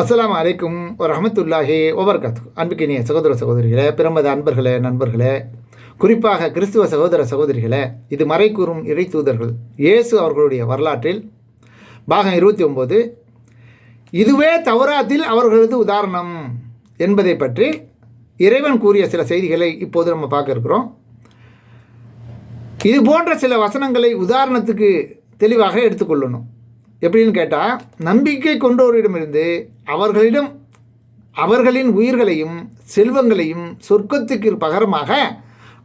அஸ்ஸலாமு அலைக்கும் ஒரு ரஹமத்துல்லாஹி ஒபர்கத் அன்புக்கினிய சகோதர சகோதரிகளே பிரமத அன்பர்களே நண்பர்களே குறிப்பாக கிறிஸ்துவ சகோதர சகோதரிகளே இது மறை கூறும் இறை தூதர்கள் இயேசு அவர்களுடைய வரலாற்றில் பாகம் இருபத்தி ஒம்பது இதுவே தவறாத்தில் அவர்களது உதாரணம் என்பதை பற்றி இறைவன் கூறிய சில செய்திகளை இப்போது நம்ம பார்க்க இருக்கிறோம். இது போன்ற சில வசனங்களை உதாரணத்துக்கு தெளிவாக எடுத்துக்கொள்ளணும். எப்படின்னு கேட்டால் நம்பிக்கை கொண்டோரிடமிருந்து அவர்களிடம் அவர்களின் உயிர்களையும் செல்வங்களையும் சொர்க்கத்துக்கு பகரமாக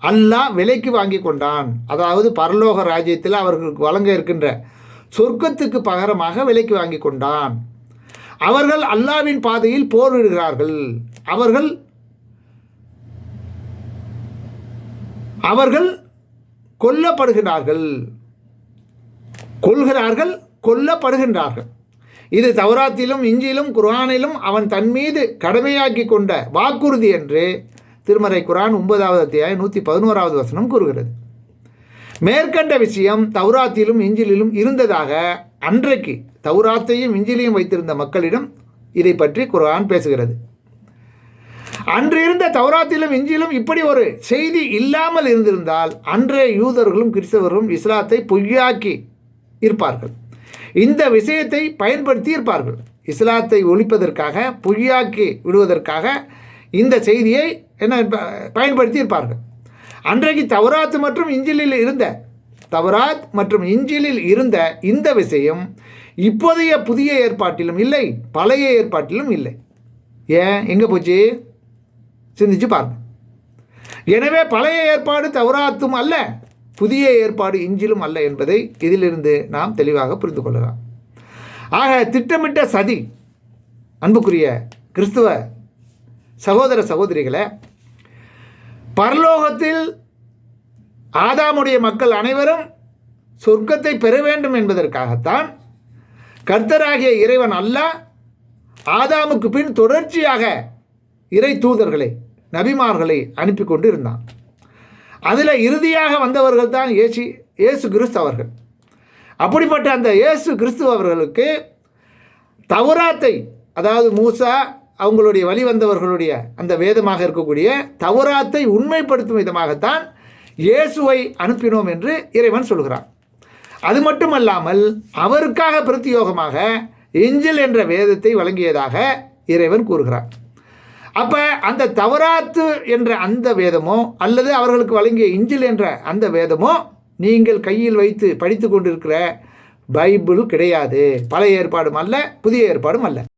அல்லாஹ் விலைக்கு வாங்கி கொண்டான். அதாவது பரலோக ராஜ்யத்தில் அவர்களுக்கு வழங்க இருக்கின்ற சொர்க்கத்துக்கு பகரமாக விலைக்கு வாங்கி கொண்டான். அவர்கள் அல்லாவின் பாதையில் போரிடுகிறார்கள். அவர்கள் அவர்கள் கொல்லப்படுகிறார்கள். கொள்கிறார்கள் கொல்லப்படுகின்றார்கள். இது தௌராத்திலும் இஞ்சிலும் குர்ஆனிலும் அவன் தன் மீது கடமையாக்கி கொண்ட வாக்குறுதி என்று திருமறை குரான் ஒன்பதாவது அத்தியாயம் நூற்றி பதினோராவது வசனம் கூறுகிறது. மேற்கண்ட விஷயம் தௌராத்திலும் இஞ்சிலிலும் இருந்ததாக அன்றைக்கு தௌராத்தையும் இஞ்சிலையும் வைத்திருந்த மக்களிடம் இதை பற்றி குரான் பேசுகிறது. அன்று இருந்த தௌராத்திலும் இஞ்சிலும் இப்படி ஒரு செய்தி இல்லாமல் இருந்திருந்தால் அன்றைய யூதர்களும் கிறிஸ்தவர்களும் இஸ்லாத்தை பொய்யாக்கி இருப்பார்கள். இந்த விஷயத்தை பயன்படுத்தி இருப்பார்கள் இஸ்லாத்தை ஒழிப்பதற்காக பொய்யாக்கி விடுவதற்காக இந்த செய்தியை என்ன ப- பயன்படுத்தி இருப்பார்கள் அன்றைக்கு தவராத் மற்றும் இஞ்சிலில் இருந்த தவராத் மற்றும் இஞ்சிலில் இருந்த இந்த விஷயம் இப்போதைய புதிய ஏற்பாட்டிலும் இல்லை பழைய ஏற்பாட்டிலும் இல்லை. ஏன்? எங்கே போச்சு? சிந்திச்சு பாருங்க. எனவே பழைய ஏற்பாடு தவறாத்தும் அல்ல புதிய ஏற்பாடு இஞ்சிலும் அல்ல என்பதை இதிலிருந்து நாம் தெளிவாக புரிந்து கொள்ளலாம். ஆக திட்டமிட்ட சதி அன்புக்குரிய கிறிஸ்துவ சகோதர சகோதரிகளை பரலோகத்தில் ஆதாமுடைய மக்கள் அனைவரும் சொர்க்கத்தை பெற வேண்டும் என்பதற்காகத்தான் கர்த்தராகிய இறைவன் அல்லாஹ் ஆதாமுக்கு பின் தொடர்ச்சியாக இறை தூதர்களை நபிமார்களை அனுப்பி கொண்டு இருந்தான். அதில் இறுதியாக வந்தவர்கள் தான் ஏசி இயேசு கிறிஸ்து அவர்கள். அப்படிப்பட்ட அந்த இயேசு கிறிஸ்து அவர்களுக்கு தவராத்தை அதாவது மூசா அவங்களுடைய வழி வந்தவர்களுடைய அந்த வேதமாக இருக்கக்கூடிய தவராத்தை உண்மைப்படுத்தும் விதமாகத்தான் இயேசுவை அனுப்பினோம் என்று இறைவன் சொல்கிறான். அது மட்டுமல்லாமல் அவருக்காக பிரத்தியோகமாக எஞ்சில் என்ற வேதத்தை வழங்கியதாக இறைவன் கூறுகிறான். அப்போ அந்த தவராத்து என்ற அந்த வேதமோ அல்லது அவர்களுக்கு வழங்கிய இஞ்சில் என்ற அந்த வேதமோ நீங்கள் கையில் வைத்து படித்து கொண்டிருக்கிற பைபிள் கிடையாது. பழைய ஏற்பாடும் அல்ல புதிய ஏற்பாடும் அல்ல.